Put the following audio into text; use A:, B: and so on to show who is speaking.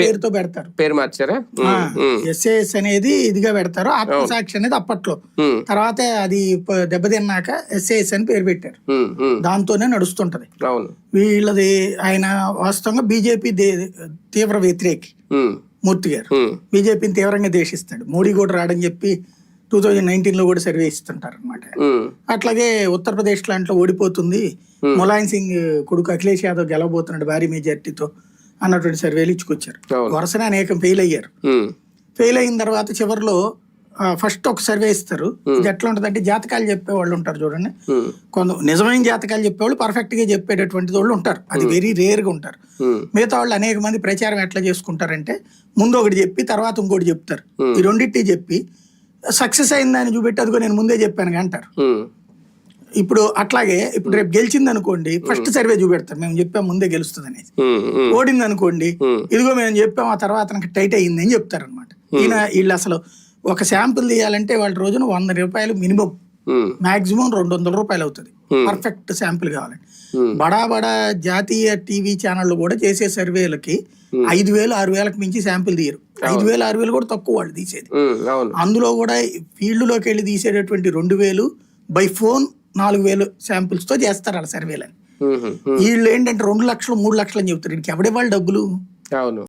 A: పేరుతో పెడతారు.
B: పేరు మార్చారా?
A: ఎస్ఏఎస్ అనేది ఇదిగా పెడతారు. ఆత్మసాక్షి అనేది అప్పట్లో. తర్వాత అది దెబ్బతిన్నాక ఎస్ఏఎస్ అని పేరు పెట్టారు. దాంతోనే నడుస్తుంటది. వీళ్ళది ఆయన వాస్తవంగా బీజేపీ తీవ్ర వ్యతిరేకి. మూర్తి గారు. బీజేపీని తీవ్రంగా ద్వేషిస్తాడు. మోడీ కూడా రాడని చెప్పి టూ థౌజండ్ నైన్టీన్లో కూడా సర్వే ఇస్తుంటారు అనమాట అట్లాగే ఉత్తరప్రదేశ్ లాంట్లో ఓడిపోతుంది. ములాయం సింగ్ కొడుకు అఖిలేష్ యాదవ్ గెలవబోతున్నాడు భారీ మెజార్టీతో అన్నటువంటి సర్వేలు ఇచ్చుకొచ్చారు. వరుసనే అనేకం ఫెయిల్ అయ్యారు. ఫెయిల్ అయిన తర్వాత చివరిలో ఫస్ట్ ఒక సర్వే ఇస్తారు. ఇది ఎట్లా ఉంటుందంటే జాతకాలు చెప్పే వాళ్ళు ఉంటారు చూడండి. కొంత నిజమైన జాతకాలు చెప్పేవాళ్ళు పర్ఫెక్ట్గా చెప్పేటటువంటి వాళ్ళు ఉంటారు. అది వెరీ రేర్గా ఉంటారు. మిగతా వాళ్ళు అనేక మంది ప్రచారం ఎట్లా చేసుకుంటారంటే ముందు ఒకటి చెప్పి తర్వాత ఇంకోటి చెప్తారు. ఈ రెండింటి చెప్పి సక్సెస్ అయిందని చూపెట్టి అదిగో నేను ముందే చెప్పాను అంటారు. ఇప్పుడు అట్లాగే ఇప్పుడు రేపు గెలిచింది అనుకోండి ఫస్ట్ సర్వే చూపెడతారు. మేము చెప్పాం ముందే గెలుస్తుంది అనేది ఓడింది అనుకోండి. ఇదిగో మేము చెప్పాం ఆ తర్వాత నాకు టైట్ అయ్యింది అని చెప్తారు అనమాట ఈయన వీళ్ళు అసలు ఒక శాంపుల్ తీయాలంటే వాళ్ళ రోజున వంద రూపాయలు మినిమం మాక్సిమం రెండు వందల రూపాయలు అవుతుంది. పర్ఫెక్ట్ శాంపుల్ కావాలండి. బడా బడా జాతీయ టీవీ ఛానళ్ళు కూడా చేసే సర్వేలకి ఐదు వేలు ఆరు వేలకు మించి శాంపుల్ తీయరు. ఐదు వేలు ఆరు వేలు కూడా తక్కువ వాళ్ళు తీసేది. అందులో కూడా ఫీల్డ్లోకి వెళ్ళి తీసేటటువంటి రెండు వేలు బై ఫోన్ నాలుగు వేలు శాంపిల్స్తో చేస్తారు వాళ్ళ సర్వేలని వీళ్ళు ఏంటంటే రెండు లక్షలు మూడు లక్షలు అని చెప్తారు. ఇంక వాళ్ళు డబ్బులు?
B: అవును.